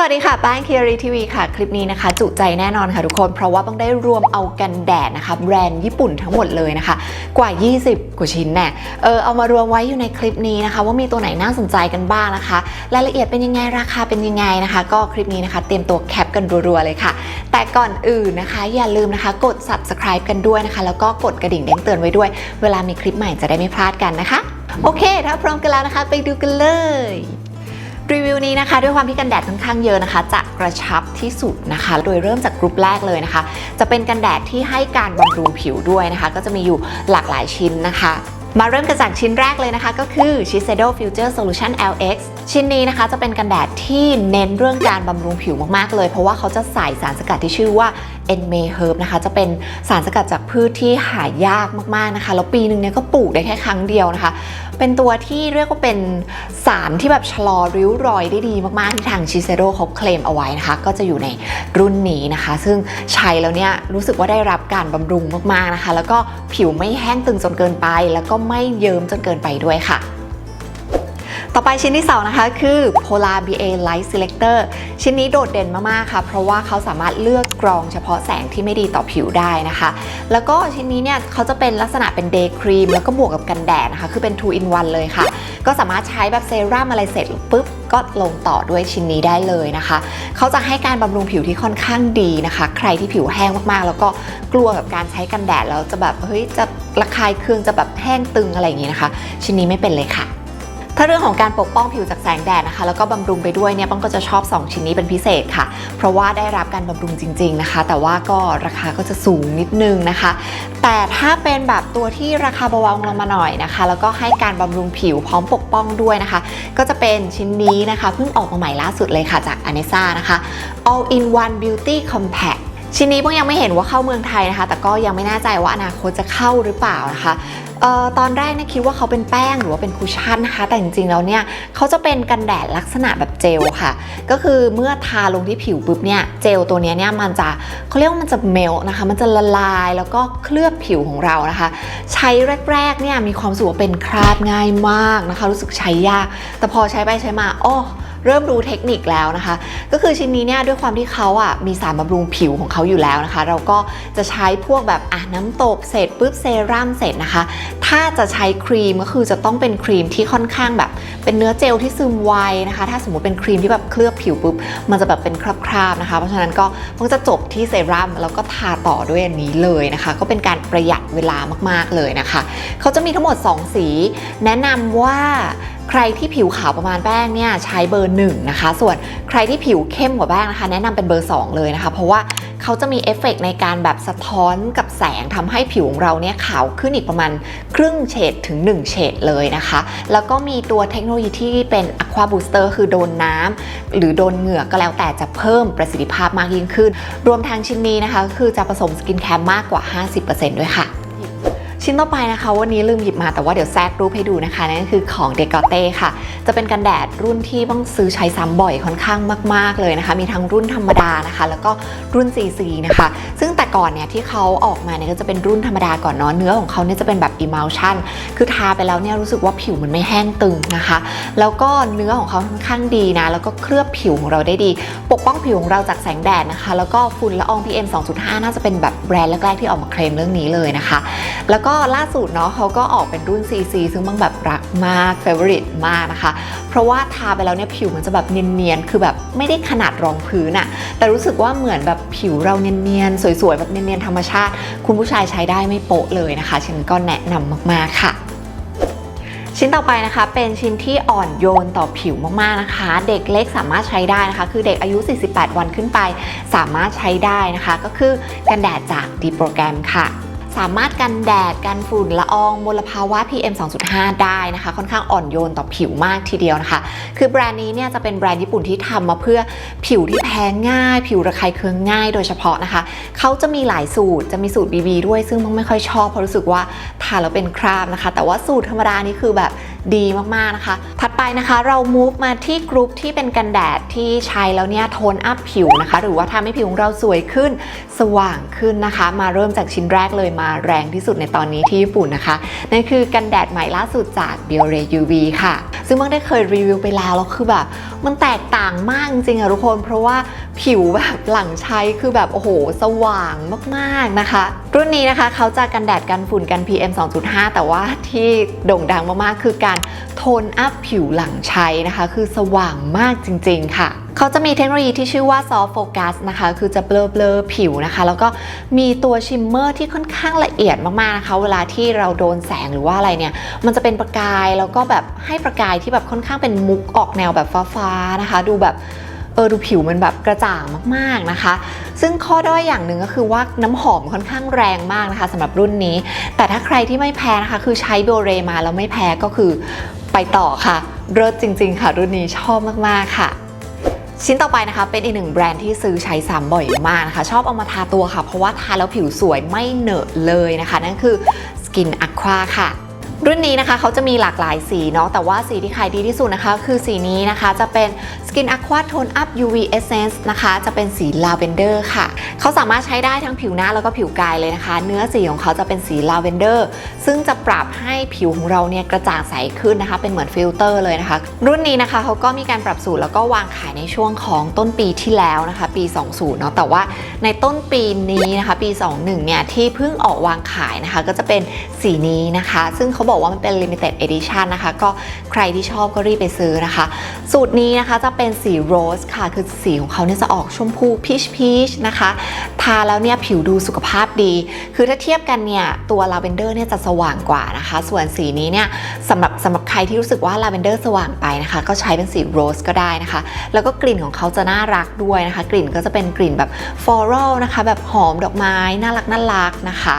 สวัสดีค่ะแป้งเคียรีทีวีค่ะ คลิปนี้นะคะ จุใจแน่นอนค่ะทุกคน เพราะว่าต้องได้รวมเอากันแดดนะคะ แบรนด์ญี่ปุ่นทั้งหมดเลยนะคะ กว่า 20 กว่าชิ้นแน่ เออเอามารวมไว้อยู่ในคลิปนี้นะคะ ว่ามีตัวไหนน่าสนใจกันบ้างนะคะ รายละเอียดเป็นยังไงราคาเป็นยังไงนะคะ ก็คลิปนี้นะคะเตรียมตัวแคปกันรัวๆเลยค่ะ แต่ก่อนอื่นนะคะ อย่าลืมนะคะกด subscribe กันด้วยนะคะ แล้วก็กดกระดิ่งแจ้งเตือนไว้ด้วย เวลามีคลิปใหม่จะได้ไม่พลาดกันนะคะ โอเค ถ้าพร้อมกันแล้วนะคะ ไปดูกันเลย รีวิวนี้นะคะ ด้วยความที่กันแดดค่อนข้างเยอะนะคะ จะกระชับที่สุดนะคะ โดยเริ่มจากกลุ่มแรกเลยนะคะ จะเป็นกันแดดที่ให้การบำรุงผิวด้วยนะคะ ก็จะมีอยู่หลากหลายชิ้นนะคะ มาเริ่มกันจากชิ้นแรกเลยนะคะ ก็คือ Shiseido Future Solution LX ชิ้นนี้นะคะจะเป็นกันแดดที่เน้นเรื่องการบำรุงผิวมากๆเลย เพราะว่าเขาจะใส่สารสกัดที่ชื่อว่า e n m a Herb นะคะจะเป็นสารสกัดจากพืชที่หายากมากๆนะคะ แล้วปีหนึ่งเนี่ยก็ปลูกได้แค่ครั้งเดียวนะคะ เป็นตัวที่เรียกว่าเป็นสารที่แบบชะลอริ้วรอยได้ดีมากๆ ที่ทางชิเซโ o เขาเคลมเอาไว้นะคะ ก็จะอยู่ในรุ่นนี้นะคะ ซึ่งใช้แล้วเนี่ยรู้สึกว่าได้รับการบำรุงมากๆนะคะ แล้วก็ผิวไม่แห้งตึงจนเกินไป แล้วก็ไม่เยิ้มจนเกินไปด้วยค่ะ ต่อไปชิ้นที่2นะคะคือ Polar BA Light Selector ชิ้นนี้โดดเด่นมากๆค่ะ เพราะว่าเขาสามารถเลือกกรองเฉพาะแสงที่ไม่ดีต่อผิวได้นะคะ แล้วก็ชิ้นนี้เนี่ยเขาจะเป็นลักษณะเป็น Day Cream แล้วก็บวกกับกันแดดนะคะ คือเป็น 2 in 1 เลยค่ะ ก็สามารถใช้แบบเซรั่มอะไรเสร็จปุ๊บก็ลงต่อด้วยชิ้นนี้ได้เลยนะคะ เขาจะให้การบำรุงผิวที่ค่อนข้างดีนะคะ ใครที่ผิวแห้งมากๆ แล้วก็กลัวกับการใช้กันแดดแล้วจะแบบเฮ้ยจะระคายเคืองจะแบบแห้งตึงอะไรอย่างงี้นะคะ ชิ้นนี้ไม่เป็นเลยค่ะ ถ้าเรื่องของการปกป้องผิวจากแสงแดดนะคะ แล้วก็บำรุงไปด้วยเนี่ยป้องก็จะชอบ 2 ชิ้นนี้เป็นพิเศษค่ะ เพราะว่าได้รับการบำรุงจริง ๆนะคะ แต่ว่าก็ราคาก็จะสูงนิดนึงนะคะ แต่ถ้าเป็นแบบตัวที่ราคาเบาๆลงมาหน่อยนะคะ แล้วก็ให้การบำรุงผิวพร้อมปกป้องด้วยนะคะ ก็จะเป็นชิ้นนี้นะคะเพิ่งออกมาใหม่ล่าสุดเลยค่ะจาก a n e s a นะคะ All in One Beauty Compact ชิ้นนี้เพิ่งยังไม่เห็นว่าเข้าเมืองไทยนะคะ แต่ก็ยังไม่แน่ใจว่าอนาคตจะเข้าหรือเปล่านะคะ ออตอนแรกเนี่ยคิดว่าเขาเป็นแป้งหรือว่าเป็นคุชชั่นนะคะ แต่จริงๆแล้วเนี่ยเขาจะเป็นกันแดดลักษณะแบบเจลค่ะ ก็คือเมื่อทาลงที่ผิวปุ๊บเนี่ยเจลตัวนี้เนี่ยมันจะเขาเรียกว่ามันจะเมลนะคะ มันจะละลายแล้วก็เคลือบผิวของเรานะคะ ใช้แรกๆเนี่ยมีความสึกว่าเป็นคราบง่ายมากนะคะ รู้สึกใช้ยาก แต่พอใช้ไปใช้มาอ้อ เริ่มรู้เทคนิคแล้วนะคะ ก็คือชิ้นนี้เนี่ยด้วยความที่เขาอะมีสารบำรุงผิวของเขาอยู่แล้วนะคะ เราก็จะใช้พวกแบบอะน้ำตบเสร็จปุ๊บเซรั่มเสร็จนะคะ ถ้าจะใช้ครีมก็คือจะต้องเป็นครีมที่ค่อนข้างแบบ เป็นเนื้อเจลที่ซึมไวนะคะ ถ้าสมมติเป็นครีมที่แบบเคลือบผิวปุ๊บมันจะแบบเป็นคราบๆนะคะ เพราะฉะนั้นก็มันจะจบที่เซรั่มแล้วก็ทาต่อด้วยอันนี้เลยนะคะ ก็เป็นการประหยัดเวลามากๆเลยนะคะ เขาจะมีทั้งหมด 2 สี แนะนำว่า ใครที่ผิวขาวประมาณแป้งเนี่ยใช้เบอร์หนึ่งนะคะ ส่วนใครที่ผิวเข้มกว่าแป้งนะคะ แนะนำเป็นเบอร์ 2 เลยนะคะ เพราะว่าเขาจะมีเอฟเฟกต์ในการแบบสะท้อนกับแสงทำให้ผิวของเราเนี่ยขาวขึ้นอีกประมาณครึ่งเฉดถึง 1 เฉดเลยนะคะ แล้วก็มีตัวเทคโนโลยีที่เป็น Aqua Booster คือโดนน้ำหรือโดนเหงื่อก็แล้วแต่จะเพิ่มประสิทธิภาพมากยิ่งขึ้น รวมทางชิ้นนี้นะคะ คือจะผสมสกินแคร์มากกว่า 50%ด้วยค่ะ ชิ้นต่อไปนะคะ วันนี้ลืมหยิบมาแต่ว่าเดี๋ยวแทรกรูปให้ดูนะคะนั่นก็คือของเดกอเต้ค่ะ จะเป็นกันแดดรุ่นที่ต้องซื้อใช้ซ้ำบ่อยค่อนข้างมาก ๆเลยนะคะ มีทั้งรุ่นธรรมดานะคะ แล้วก็รุ่น CC นะคะ ซึ่งแต่ก่อนเนี่ยที่เขาออกมาเนี่ยก็จะเป็นรุ่นธรรมดาก่อนเนาะเนื้อของเขาเนี่ยจะเป็นแบบ emulsion คือทาไปแล้วเนี่ยรู้สึกว่าผิวมันไม่แห้งตึงนะคะ แล้วก็เนื้อของเขาค่อนข้างดีนะ แล้วก็เคลือบผิวของเราได้ดี ปกป้องผิวของเราจากแสงแดดนะคะ แล้วก็ฝุ่นละออง PM 2.5 น่าจะเป็นแบบแบรนด์แรกๆที่ออกมาเคลมเรื่องนี้เลยนะคะ แล้วก็ก็ล่าสุดเนาะเขาก็ออกเป็นรุ่น CC ซึ่งบางแบบรักมาก favorite มากนะคะ เพราะว่าทาไปแล้วเนี่ยผิวมันจะแบบเนียนๆ คือแบบไม่ได้ขนาดรองพื้นอะแต่รู้สึกว่าเหมือนแบบผิวเราเนียนๆ สวยๆ แบบเนียนๆ ธรรมชาติ คุณผู้ชายใช้ได้ไม่โป๊ะเลยนะคะ ฉันก็แนะนำมากๆค่ะชิ้นต่อไปนะคะเป็นชิ้นที่อ่อนโยนต่อผิวมากๆนะคะ เด็กเล็กสามารถใช้ได้นะคะ คือเด็กอายุ 48 วันขึ้นไป สามารถใช้ได้นะคะ ก็คือกันแดดจากดีโปรแกรมค่ะ สามารถกันแดดกันฝุ่นละอองมลภาวะ PM 2.5 ได้นะคะ ค่อนข้างอ่อนโยนต่อผิวมากทีเดียวนะคะ คือแบรนด์นี้เนี่ยจะเป็นแบรนด์ญี่ปุ่นที่ทำมาเพื่อผิวที่แพ้ง่าย ผิวระคายเคืองง่ายโดยเฉพาะนะคะ เขาจะมีหลายสูตรจะมีสูตร BB ด้วยซึ่งมังไม่ค่อยชอบเพราะรู้สึกว่าทาแล้วเป็นคราบนะคะ แต่ว่าสูตรธรรมดานี่คือแบบ ดีมากๆนะคะ ถัดไปนะคะเรา move มาที่กรุ๊ปที่เป็นกันแดดที่ใช้แล้วเนี่ยโทนอัพผิวนะคะ หรือว่าทำให้ผิวของเราสวยขึ้นสว่างขึ้นนะคะ มาเริ่มจากชิ้นแรกเลยมาแรงที่สุดในตอนนี้ที่ญี่ปุ่นนะคะนั่นคือกันแดดใหม่ล่าสุดจาก Biore UV ค่ะ ซึ่งเมื่อได้เคยรีวิวไปแล้วแล้วคือแบบมันแตกต่างมากจริงๆอะทุกคน เพราะว่าผิวแบบหลังใช้คือแบบโอ้โห สว่างมากๆนะคะ รุ่นนี้นะคะเขาจะกันแดดกันฝุ่นกัน PM 2.5 แต่ว่าที่โด่งดังมากๆ คือการโทนอัพผิวหลังใช้นะคะ คือสว่างมากจริง ๆ ค่ะเขาจะมีเทคโนโลยีที่ชื่อว่า soft focus นะคะ คือจะเบลอเบลอผิวนะคะ แล้วก็มีตัวชิมเมอร์ที่ค่อนข้างละเอียดมากๆนะคะ เวลาที่เราโดนแสงหรือว่าอะไรเนี่ย มันจะเป็นประกาย แล้วก็แบบให้ประกายที่แบบค่อนข้างเป็นมุกออกแนวแบบฟ้าๆนะคะ ดูแบบ ออดูผิวมันแบบกระจ่างมากๆนะคะ ซึ่งข้อด้อยอย่างหนึ่งก็คือว่าน้ำหอมค่อนข้างแรงมากนะคะสำหรับรุ่นนี้ แต่ถ้าใครที่ไม่แพ้นะคะ คือใช้เบลเรมาแล้วไม่แพ้ก็คือไปต่อค่ะเลิศจริง ๆ ค่ะ รุ่นนี้ชอบมากๆค่ะชิ้นต่อไปนะคะเป็นอีกหนึ่งแบรนด์ที่ซื้อใช้ซ้ำบ่อยมากนะคะ ชอบเอามาทาตัวค่ะ เพราะว่าทาแล้วผิวสวยไม่เหนอะเลยนะคะ นั่นคือ Skin Aqua ค่ะ รุ่นนี้นะคะเขาจะมีหลากหลายสีเนาะแต่ว่าสีที่ขายดีที่สุดนะคะ คือสีนี้นะคะจะเป็น Skin Aqua Tone Up UV Essence นะคะ จะเป็นสีลาเวนเดอร์ค่ะ เขาสามารถใช้ได้ทั้งผิวหน้าแล้วก็ผิวกายเลยนะคะ เนื้อสีของเขาจะเป็นสีลาเวนเดอร์ซึ่งจะปรับให้ผิวของเราเนี่ยกระจ่างใสขึ้นนะคะ เป็นเหมือนฟิลเตอร์เลยนะคะ รุ่นนี้นะคะเขาก็มีการปรับสูตรแล้วก็วางขายในช่วงของต้นปีที่แล้วนะคะ ปี 20 เนาะแต่ว่าในต้นปีนี้นะคะ ปี 21 เนี่ยที่เพิ่งออกวางขายนะคะ ก็จะเป็นสีนี้นะคะ ซึ่งเขาบอกว่ามันเป็น limited edition นะคะ ก็ใครที่ชอบก็รีบไปซื้อนะคะ สูตรนี้นะคะจะเป็นสีโรสค่ะ คือสีของเขาเนี่ยจะออกชมพูพีชพีชนะคะ ทาแล้วเนี่ยผิวดูสุขภาพดี คือถ้าเทียบกันเนี่ย ตัวลาเวนเดอร์เนี่ยจะสว่างกว่านะคะ ส่วนสีนี้เนี่ยสำหรับสำหรับใครที่รู้สึกว่าลาเวนเดอร์สว่างไปนะคะ ก็ใช้เป็นสีโรสก็ได้นะคะ แล้วก็กลิ่นของเขาจะน่ารักด้วยนะคะ กลิ่นก็จะเป็นกลิ่นแบบฟลอรัลนะคะ แบบหอมดอกไม้น่ารักน่ารักนะคะ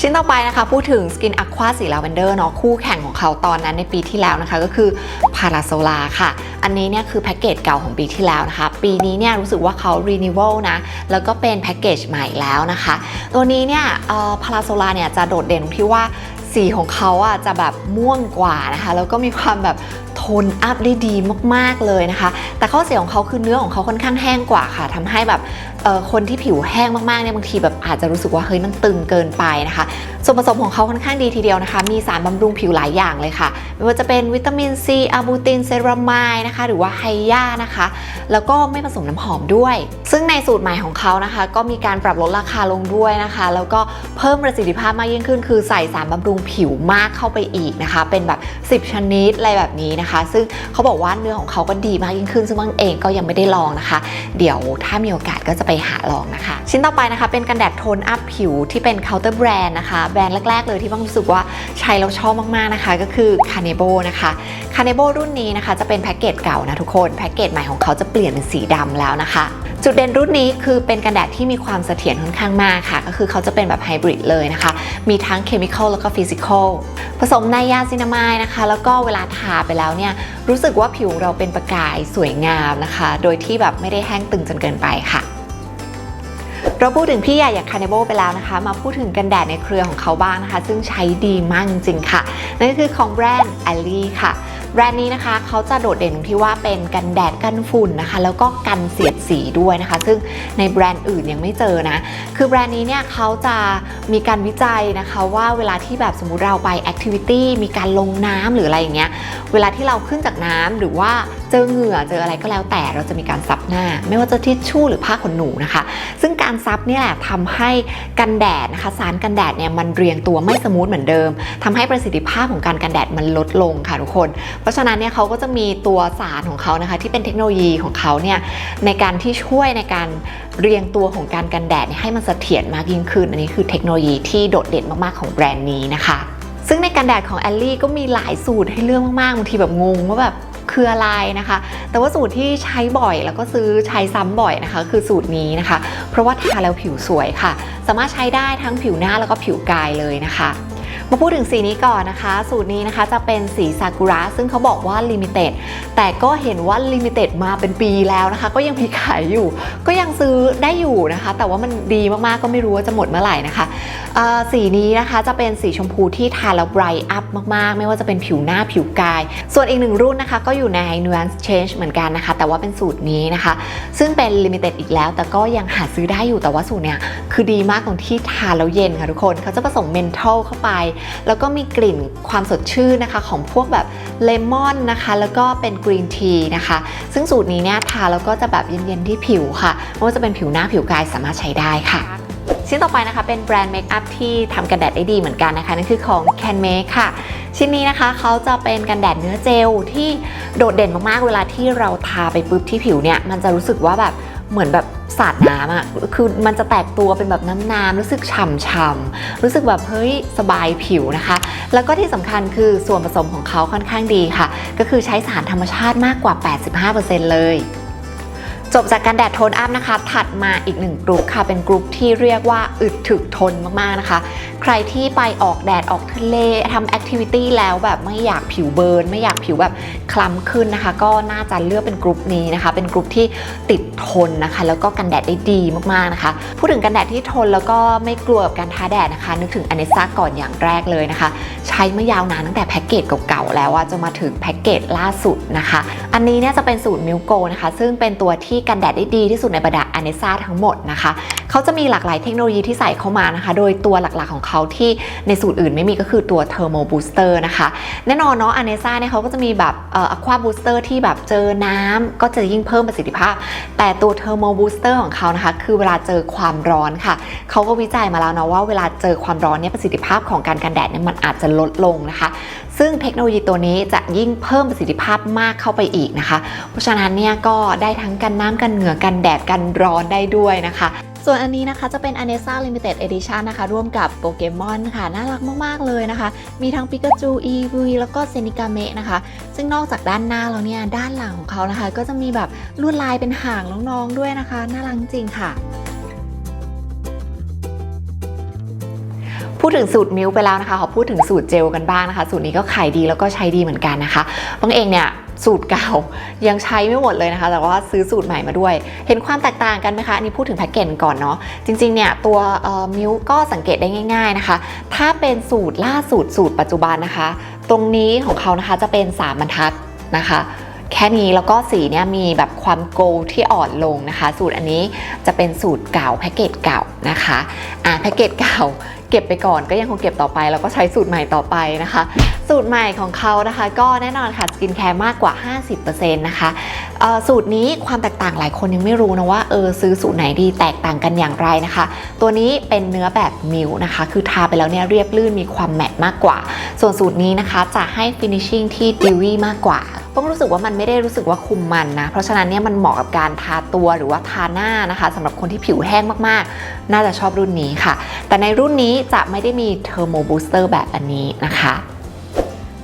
ชิ้นต่อไปนะคะ พูดถึง Skin Aqua สีลาเวนเดอร์เนาะคู่แข่งของเขาตอนนั้นในปีที่แล้วนะคะ ก็คือ Parasola ค่ะ อันนี้เนี่ยคือแพ็กเกจเก่าของปีที่แล้วนะคะ ปีนี้เนี่ยรู้สึกว่าเขา renewal นะ แล้วก็เป็นแพ็กเกจใหม่แล้วนะคะ ตัวนี้เนี่ยเอ่อ Parasola เนี่ยจะโดดเด่นตรงที่ว่าสีของเขาอะจะแบบม่วงกว่านะคะ แล้วก็มีความแบบ ทนอัพได้ดีมากๆเลยนะคะ แต่ข้อเสียของเขาคือเนื้อของเขาค่อนข้างแห้งกว่าค่ะทำให้แบบคนที่ผิวแห้งมากๆเนี่ยบางทีแบบอาจจะรู้สึกว่าเฮ้ยมันตึงเกินไปนะคะ ส่วนผสมของเขาค่อนข้างดีทีเดียวนะคะ มีสารบำรุงผิวหลายอย่างเลยค่ะ ไม่ว่าจะเป็นวิตามินซีอะบูตินเซรามายนะคะ หรือว่าไฮยานะคะ แล้วก็ไม่ผสมน้ำหอมด้วย ซึ่งในสูตรใหม่ของเขานะคะ ก็มีการปรับลดราคาลงด้วยนะคะ แล้วก็เพิ่มประสิทธิภาพมากยิ่งขึ้น คือใส่สารบำรุงผิวมากเข้าไปอีกนะคะ เป็นแบบ 10 ชนิดอะไรแบบนี้นะคะซึ่งเขาบอกว่าเนื้อของเขาก็ดีมากยิ่งขึ้น ซึ่งบางเองก็ยังไม่ได้ลองนะคะ เดี๋ยวถ้ามีโอกาสก็จะไปหาลองนะคะ ชิ้นต่อไปนะคะเป็นกันแดดโทนอัพผิวที่เป็นเคาน์เตอร์แบรนด์นะคะ แบรนด์แรก ๆ เลยที่บ้างรู้สึกว่าใช้แล้วชอบมากๆนะคะ ก็คือ c a n e b o นะคะ c a n e b o รุ่นนี้นะคะจะเป็นแพ็กเกจเก่านะทุกคนแพ็กเกจใหม่ของเขาจะเปลี่ยนเป็นสีดำแล้วนะคะจุดเด่นรุ่นนี้คือเป็นกันแดดที่มีความเสถียรค่อนข้างมากค่ะ ก็คือเขาจะเป็นแบบไฮบริดเลยนะคะ มีทั้งเคมีคอลแล้วก็ฟิสิกอลผสมในยาซินามายนะคะ แล้วก็เวลาทาไปแล้วเนี่ย รู้สึกว่าผิวเราเป็นประกายสวยงามนะคะ โดยที่แบบไม่ได้แห้งตึงจนเกินไปค่ะเราพูดถึงพี่ใหญ่อย่างคา n เ b โบไปแล้วนะคะ มาพูดถึงกันแดดในเครือของเขาบ้างนะคะ ซึ่งใช้ดีมากจริงๆค่ะ นั่นก็คือของแบรนด์ a l l ค่ะ แบรนด์นี้นะคะเขาจะโดดเด่นตรงที่ว่าเป็นกันแดดกันฝุ่นนะคะ แล้วก็กันเสียดสีด้วยนะคะ ซึ่งในแบรนด์อื่นยังไม่เจอนะ คือแบรนด์นี้เนี่ยเขาจะมีการวิจัยนะคะว่าเวลาที่แบบสมมติเราไปแอคทิวิตี้มีการลงน้ำหรืออะไรอย่างเงี้ยเวลาที่เราขึ้นจากน้ำหรือว่าเจอเหงื่อเจออะไรก็แล้วแต่เราจะมีการซับหน้า ไม่ว่าจะทิชชู่หรือผ้าขนหนูนะคะ ซึ่งการซับเนี่ยแหละทำให้กันแดดนะคะสารกันแดดเนี่ยมันเรียงตัวไม่สมูทเหมือนเดิมทำให้ประสิทธิภาพของการกันแดดมันลดลงค่ะทุกคน เพราะฉะนั้นเนี่ยเขาก็จะมีตัวสารของเขานะคะ ที่เป็นเทคโนโลยีของเขาเนี่ยในการที่ช่วยในการเรียงตัวของการกันแดดให้มันเสถียรมากยิ่งขึ้น อันนี้คือเทคโนโลยีที่โดดเด่นมากๆของแบรนด์นี้นะคะซึ่งในกันแดดของแอลลี่ก็มีหลายสูตรให้เลือกมากๆบางทีแบบงงว่าแบบ คืออะไรนะคะ แต่ว่าสูตรที่ใช้บ่อยแล้วก็ซื้อใช้ซ้ำบ่อยนะคะ คือสูตรนี้นะคะ เพราะว่าทาแล้วผิวสวยค่ะ สามารถใช้ได้ทั้งผิวหน้าแล้วก็ผิวกายเลยนะคะ มาพูดถึงสีนี้ก่อนนะคะ สูตรนี้นะคะจะเป็นสีซากุระซึ่งเขาบอกว่าลิมิเต็ดแต่ก็เห็นว่าลิมิเต็ดมาเป็นปีแล้วนะคะ ก็ยังมีขายอยู่ ก็ยังซื้อได้อยู่นะคะ แต่ว่ามันดีมากๆก็ไม่รู้ว่าจะหมดเมื่อไหร่นะคะสีนี้นะคะจะเป็นสีชมพูที่ทาแล้วไบรท์อัพมากๆ ไม่ว่าจะเป็นผิวหน้าผิวกาย ส่วนอีกหนึ่งรุ่นนะคะ ก็อยู่ใน nuance change เหมือนกันนะคะ แต่ว่าเป็นสูตรนี้นะคะ ซึ่งเป็นลิมิเต็ดอีกแล้ว แต่ก็ยังหาซื้อได้อยู่แต่ว่าสูตรเนี้ยคือดีมากตรงที่ทาแล้วเย็นค่ะทุกคน เขาจะผสมเมนทอลเข้าไปแล้วก็มีกลิ่นความสดชื่นนะคะของพวกแบบเลมอนนะคะ แล้วก็เป็นกรีนทีนะคะ ซึ่งสูตรนี้เนี่ยทาแล้วก็จะแบบเย็นๆที่ผิวค่ะไม่ว่าจะเป็นผิวหน้าผิวกายสามารถใช้ได้ค่ะชิ้นต่อไปนะคะเป็นแบรนด์เมคอัพที่ทำกันแดดได้ดีเหมือนกันนะคะ นั่นคือของ Can Make ค่ะ ชิ้นนี้นะคะเขาจะเป็นกันแดดเนื้อเจลที่โดดเด่นมากๆ เวลาที่เราทาไปปุ๊บที่ผิวเนี่ย มันจะรู้สึกว่าแบบ เหมือนแบบสาดน้ำอะ่ะคือมันจะแตกตัวเป็นแบบน้ำๆรู้สึกฉ่ำๆรู้สึกแบบเฮ้ยสบายผิวนะคะ แล้วก็ที่สำคัญคือส่วนผสมของเขาค่อนข้างดีค่ะ ก็คือใช้สารธรรมชาติมากกว่า 85%เลย จบจากการแดดโทนอัพนะคะ ถัดมาอีกหนึ่งกลุ่มค่ะ เป็นกลุ่มที่เรียกว่าอึดถึกทนมากๆนะคะ ใครที่ไปออกแดดออกทะเลทำแอคทิวิตี้แล้วแบบไม่อยากผิวเบิร์น ไม่อยากผิวแบบคล้ำขึ้นนะคะ ก็น่าจะเลือกเป็นกลุ่มนี้นะคะ เป็นกลุ่มที่ติดทนนะคะ แล้วก็กันแดดได้ดีมากๆนะคะ พูดถึงกันแดดที่ทนแล้วก็ไม่กลัวกับการท้าแดดนะคะ นึกถึงอเนซ่าก่อนอย่างแรกเลยนะคะ ช้มายาวนานตั้งแต่แพ็กเกจเก่าๆแล้วอะจะมาถึงแพ็กเกจล่าสุดนะคะ อันนี้เนี่ยจะเป็นสูตรมิลโกนะคะ ซึ่งเป็นตัวที่กันแดดได้ดีที่สุดในบรรดาอเนซ่าทั้งหมดนะคะเขาจะมีหลากหลายเทคโนโลยีที่ใส่เข้ามานะคะ โดยตัวหลักๆของเขาที่ในสูตรอื่นไม่มีก็คือตัวเทอร์โมบูสเตอร์นะคะ แน่นอนเนาะอเนซ่าเนี่ยเขาก็จะมีแบบเอ่อควาบูสเตอร์ที่แบบเจอน้ำก็จะยิ่งเพิ่มประสิทธิภาพ แต่ตัวเทอร์โมบูสเตอร์ของเขานะคะ คือเวลาเจอความร้อนค่ะเขาก็วิจัยมาแล้วเนาะว่าเวลาเจอความร้อนเนี่ยประสิทธิภาพของการกันแดดเนี่ยมันอาจจะลดลงนะคะ ซึ่งเทคโนโลยีตัวนี้จะยิ่งเพิ่มประสิทธิภาพมากเข้าไปอีกนะคะ เพราะฉะนั้นเนี่ยก็ได้ทั้งกันน้ำกันเหงื่อกันแดดกันร้อนได้ด้วยนะคะส่วนอันนี้นะคะจะเป็น a n e s a Limited Edition นะคะ ร่วมกับโปเกมอนค่ะ น่ารักมาก ๆ เลยนะคะ มีทั้งปิกาจูอีวีแล้วก็เซนิกาเมะนะคะ ซึ่งนอกจากด้านหน้าแล้วเนี่ย ด้านหลังของเขานะคะ ก็จะมีแบบลวดลายเป็นหางน้อง ๆ ด้วยนะคะ น่ารักจริงค่ะ ดถึงสูตรมิล์ไปแล้วนะคะขอพูดถึงสูตรเจลกันบ้างนะคะ สูตรนี้ก็ขายดีแล้วก็ใช้ดีเหมือนกันนะคะบางเองเนี่ยสูตรเก่ายังใช้ไม่หมดเลยนะคะ แต่ว่าซื้อสูตรใหม่มาด้วย เห็นความแตกต่างกันไหมคะอันนี้พูดถึงแพ็กเกจก่อนเนาะจริงๆเนี่ยตัวมิล์ก็สังเกตได้ง่าย ๆนะคะ ถ้าเป็นสูตรล่าสุดสูตรปัจจุบันนะคะ ตรงนี้ของเขานะคะจะเป็น3บรรทัดนะคะแค่นี้แล้วก็สีเนี่ยมีแบบความโกลที่อ่อนลงนะคะ สูตรอันนี้จะเป็นสูตรเก่าแพ็กเกจเก่านะคะอ่าแพ็กเกจเก่า เก็บไปก่อนก็ยังคงเก็บต่อไปแล้วก็ใช้สูตรใหม่ต่อไปนะคะ สูตรใหม่ของเขานะคะ ก็แน่นอนค่ะสกินแคร์มากกว่า 50%นะคะเอ่อสูตรนี้ความแตกต่างหลายคนยังไม่รู้นะว่าเออซื้อสูตรไหนดีแตกต่างกันอย่างไรนะคะ ตัวนี้เป็นเนื้อแบบมิลนะคะ คือทาไปแล้วเนี่ยเรียบลื่นมีความแมตต์มากกว่า ส่วนสูตรนี้นะคะจะให้ finishing ที่ดิวี่มากกว่า ต้องรู้สึกว่ามันไม่ได้รู้สึกว่าคุมมันนะ เพราะฉะนั้นเนี่ยมันเหมาะกับการทาตัวหรือว่าทาหน้านะคะสำหรับคนที่ผิวแห้งมากๆ น่าจะชอบรุ่นนี้ค่ะ แต่ในรุ่นนี้จะไม่ได้มีเทอร์โมบูสเตอร์แบบอันนี้นะคะ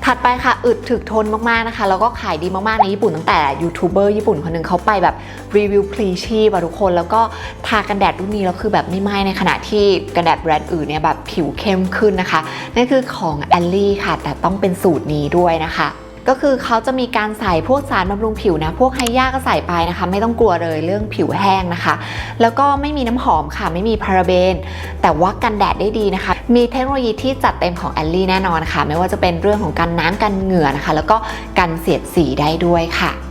ถัดไปค่ะอึดถึกทนมากๆนะคะ แล้วก็ขายดีมากๆ ในญี่ปุ่นตั้งแต่ยูทูบเบอร์ญี่ปุ่นคนหนึงเขาไปแบบรีวิวพรีชีพอะทุกคน แล้วก็ทากันแดดรุ่นนี้แล้วคือแบบไม่ไหม้ในขณะที่กันแดดแบรนด์อื่นเนี่ยแบบผิวเข้มขึ้นนะคะนั่นคือของแอลลี่ค่ะ แต่ต้องเป็นสูตรนี้ด้วยนะคะ ก็คือเขาจะมีการใส่พวกสารบำรุงผิวนะ พวกไฮยาก็ใส่ไปนะคะ ไม่ต้องกลัวเลยเรื่องผิวแห้งนะคะ แล้วก็ไม่มีน้ำหอมค่ะ ไม่มีพาราเบน แต่ว่ากันแดดได้ดีนะคะ มีเทคโนโลยีที่จัดเต็มของแอลลี่แน่นอนค่ะ ไม่ว่าจะเป็นเรื่องของการน้ำกันเหงื่อนะคะ แล้วก็กันเสียดสีได้ด้วยค่ะ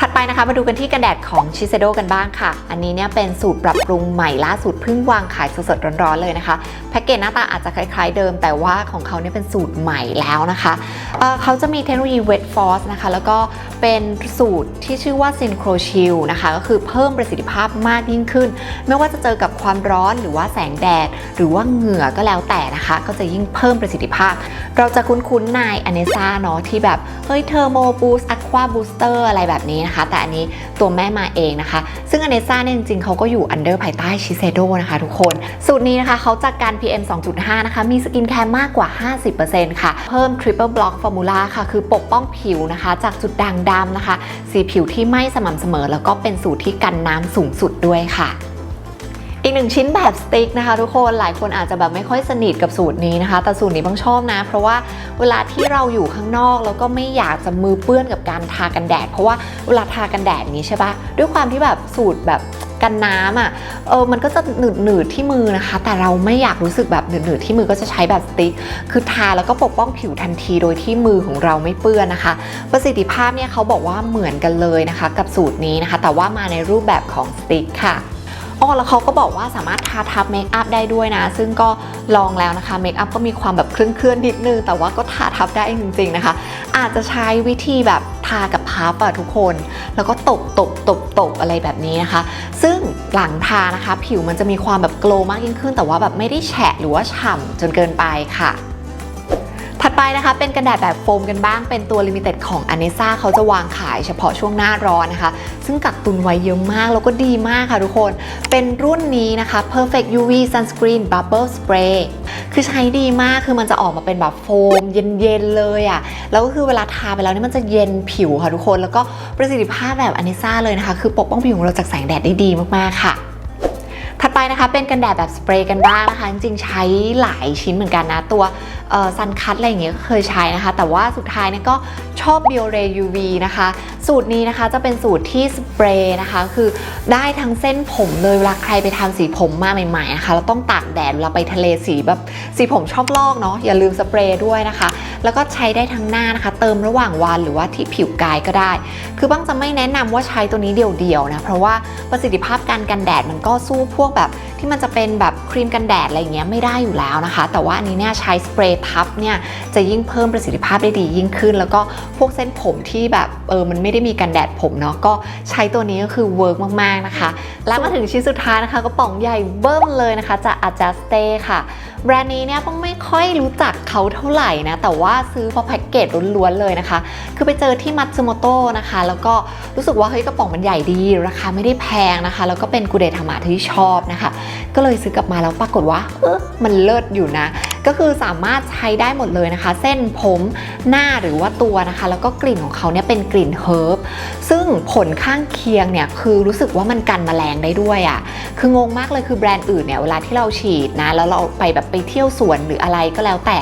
ถัดไปนะคะมาดูกันที่กันแดดของชิเซโดกันบ้างค่ะ อันนี้เนี่ยเป็นสูตรปรับปรุงใหม่ล่าสุดเพิ่งวางขายสดๆร้อนๆเลยนะคะ แพ็กเกจหน้าตาอาจจะคล้ายๆเดิม แต่ว่าของเขาเนี่ยเป็นสูตรใหม่แล้วนะคะเเขาจะมีเทคโนโลยี Wet Force นะคะแล้วก็เป็นสูตรที่ชื่อว่า Synchro Chill นะคะก็คือเพิ่มประสิทธิภาพมากยิ่งขึ้น ไม่ว่าจะเจอกับความร้อนหรือว่าแสงแดด หรือว่าเหงื่อก็แล้วแต่นะคะ ก็จะยิ่งเพิ่มประสิทธิภาพ เราจะคุ้นๆในอเนซ่าเนาะที่แบบ เฮ้ยเทอร์โมบูสต์อะควาบูสเตอร์อะไรแบบนี้นะคะ แต่อันนี้ตัวแม่มาเองนะคะ ซึ่งอเนซ่าเนี่ยจริงๆเขาก็อยู่อันเดอร์ภายใต้ชิเซโดนะคะทุกคน สูตรนี้นะคะเขาจัดการ PM 2.5 นะคะ มีสกินแคร์มากกว่า 50%ค่ะเพิ่ม Triple Block Formula ค่ะคือปกป้องผิวนะคะ จากจุดด่างดำนะคะ สีผิวที่ไม่สม่ำเสมอ แล้วก็เป็นสูตรที่กันน้ำสูงสุดด้วยค่ะอีกหนึ่งชิ้นแบบสติ๊กนะคะทุกคนหลายคนอาจจะแบบไม่ค่อยสนิทกับสูตรนี้นะคะ แต่สูตรนี้บ้างชอบนะ เพราะว่าเวลาที่เราอยู่ข้างนอกแล้วก็ไม่อยากจะมือเปื้อนกับการทากันแดด เพราะว่าเวลาทากันแดดนี้ใช่ปะด้วยความที่แบบสูตรแบบ กันน้ำอะเออมันก็จะหนืดหนืดที่มือนะคะ แต่เราไม่อยากรู้สึกแบบหนืดหนืดที่มือก็จะใช้แบบสติ๊กคือทาแล้วก็ปกป้องผิวทันทีโดยที่มือของเราไม่เปื้อนนะคะ ประสิทธิภาพเนี่ยเขาบอกว่าเหมือนกันเลยนะคะ กับสูตรนี้นะคะ แต่ว่ามาในรูปแบบของสติ๊กค่ะอ๋อแล้วเขาก็บอกว่าสามารถทาทับเมคอัพได้ด้วยนะ ซึ่งก็ลองแล้วนะคะเมคอัพก็มีความแบบเคลื่อนๆนิดนึง แต่ว่าก็ทาทับได้จริงๆนะคะ อาจจะใช้วิธีแบบ ทากับพับอะทุกคน แล้วก็ตบตบตบตบอะไรแบบนี้นะคะ ซึ่งหลังทานะคะ ผิวมันจะมีความแบบโกลว์มากยิ่งขึ้น แต่ว่าแบบไม่ได้แฉะหรือว่าฉ่ำจนเกินไปค่ะ ไปนะคะเป็นกันแดดแบบโฟมกันบ้างเป็นตัวลิมิเต็ดของ a n e s a เขาจะวางขายเฉพาะช่วงหน้าร้อนนะคะ ซึ่งกักตุนไว้เยอะมากแล้วก็ดีมากค่ะทุกคน เป็นรุ่นนี้นะคะ Perfect UV Sunscreen Bubble Spray คือใช้ดีมากคือมันจะออกมาเป็นแบบโฟม เย็นๆเลยอะ่ะแล้วก็คือเวลาทาไปแล้วนี่มันจะเย็นผิวค่ะทุกคน แล้วก็ประสิทธิภาพแบบ a n e s a เลยนะคะ คือปกป้องผิวของเราจากแสงแดดได้ดีมากๆค่ะ ถัดไปนะคะเป็นกันแดดแบบสเปรย์กันบ้างนะคะ จริงๆใช้หลายชิ้นเหมือนกันนะ ตัวซันคัตอะไรอย่างเงี้ยก็เคยใช้นะคะ แต่ว่าสุดท้ายเนี่ยก็ชอบ b i o r e UV นะคะ สูตรนี้นะคะจะเป็นสูตรที่สเปรย์นะคะ คือได้ทั้งเส้นผมเลยเวลาใครไปทำสีผมมาใหม่ๆนะคะเราต้องตากแดดเวลาไปทะเลสีแบบสีผมชอบลอกเนาะอย่าลืมสเปรย์ด้วยนะคะ แล้วก็ใช้ได้ทั้งหน้านะคะ เติมระหว่างวันหรือว่าที่ผิวกายก็ได้ คือบ้างจะไม่แนะนำว่าใช้ตัวนี้เดี่ยวๆนะเพราะว่าประสิทธิภาพการกันแดดมันก็สู้พวกแบบที่มันจะเป็นแบบครีมกันแดดอะไรอย่างเงี้ยไม่ได้อยู่แล้วนะคะ แต่ว่าอันนี้เนี่ยใช้สเปรย์ทับเนี่ยจะยิ่งเพิ่มประสิทธิภาพได้ดียิ่งขึ้น แล้วก็พวกเส้นผมที่แบบเออมันไม่ได้มีกันแดดผมเนาะก็ใช้ตัวนี้ก็คือเวิร์กมากๆนะคะ แล้วมาถึงชิ้นสุดท้ายนะคะกระป๋องใหญ่เบิ้มเลยนะคะจาก Adjuste ค่ะแบรนด์นี้เนี่ยป้องไม่ค่อยรู้จักเขาเท่าไหร่นะ แต่ว่าซื้อเพราะแพ็กเกจล้วนๆเลยนะคะ คือไปเจอที่มัตสึโมโตะนะคะ แล้วก็รู้สึกว่าเฮ้ยกระป๋องมันใหญ่ดี ราคาไม่ได้แพงนะคะ แล้วก็เป็นกูเดธรรมะที่ชอบนะคะ ก็เลยซื้อกลับมาแล้วปรากฏว่าเออมันเลิศอยู่นะ ก็คือสามารถใช้ได้หมดเลยนะคะ เส้นผมหน้าหรือว่าตัวนะคะ แล้วก็กลิ่นของเขาเนี่ยเป็นกลิ่นเฮิร์บซึ่งผลข้างเคียงเนี่ยคือรู้สึกว่ามันกันแมลงได้ด้วยอะ่ะคืองงมากเลยคือแบรนด์อื่นเนี่ยเวลาที่เราฉีดนะแล้วเราไปแบบไปเที่ยวสวนหรืออะไรก็แล้วแต่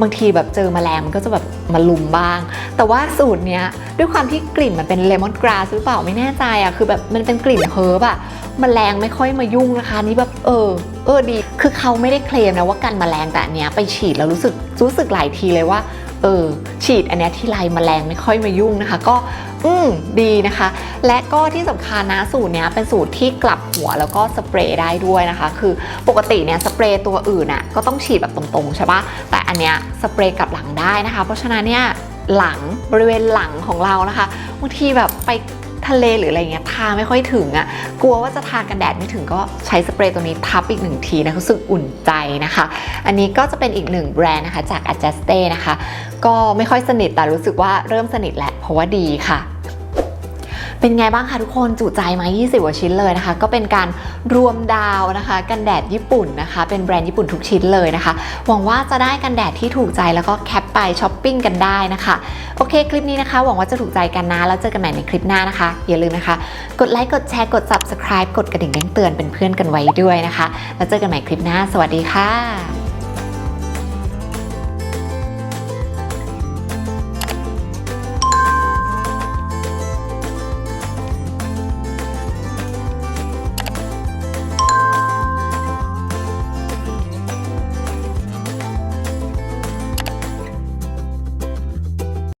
บางทีแบบเจอแมลงมันก็จะแบบมาลุมบ้าง แต่ว่าสูตรเนี้ยด้วยความที่กลิ่นมันเป็นเลมอนกราสหรือเปล่าไม่แน่ใจอะ่ะคือแบบมันเป็นกลิ่นเฮิร์บอะ่ะแมลงไม่ค่อยมายุ่งนะคะนี่แบบเออเออดี คือเขาไม่ได้เคลมนะว่ากันแมลงแต่อันเนี้ยไปฉีดแล้วรู้สึกรู้สึกหลายทีเลยว่าเออฉีดอันเนี้ยที่ไรแมลงไม่ค่อยมายุ่งนะคะ ก็ อืมดีนะคะ และก็ที่สำคัญนะสูตรเนี้ยเป็นสูตรที่กลับหัวแล้วก็สเปรย์ได้ด้วยนะคะ คือปกติเนี่ยสเปรย์ตัวอื่นอะก็ต้องฉีดแบบตรงๆใช่ปะแต่อันเนี้ยสเปรย์กลับหลังได้นะคะ เพราะฉะนั้นเนี่ยหลังบริเวณหลังของเรานะคะบางทีแบบไปทะเลหรืออะไรเงี้ยทาไม่ค่อยถึงอะ่ะกลัวว่าจะทากันแดดไม่ถึงก็ใช้สเปรย์ตัวนี้ทับอีกหนึ่งทีนะรู้สึกอุ่นใจนะคะ อันนี้ก็จะเป็นอีกหนึ่งแบรนด์นะคะจาก Adjuste นะคะ ก็ไม่ค่อยสนิทแต่รู้สึกว่าเริ่มสนิทแหละเพราะว่าดีค่ะ เป็นไงบ้างคะทุกคนจุใจมา 20กว่าชิ้นเลยนะคะ ก็เป็นการรวมดาวนะคะ กันแดดญี่ปุ่นนะคะ เป็นแบรนด์ญี่ปุ่นทุกชิ้นเลยนะคะ หวังว่าจะได้กันแดดที่ถูกใจแล้วก็แคปไปช้อปปิ้งกันได้นะคะ โอเคคลิปนี้นะคะ หวังว่าจะถูกใจกันนะ แล้วเจอกันใหม่ในคลิปหน้านะคะ อย่าลืมนะคะ กดไลค์กดแชร์กด subscribe กดกระดิ่งแจ้งเตือนเป็นเพื่อนกันไว้ด้วยนะคะ แล้วเจอกันใหม่คลิปหน้า สวัสดีค่ะ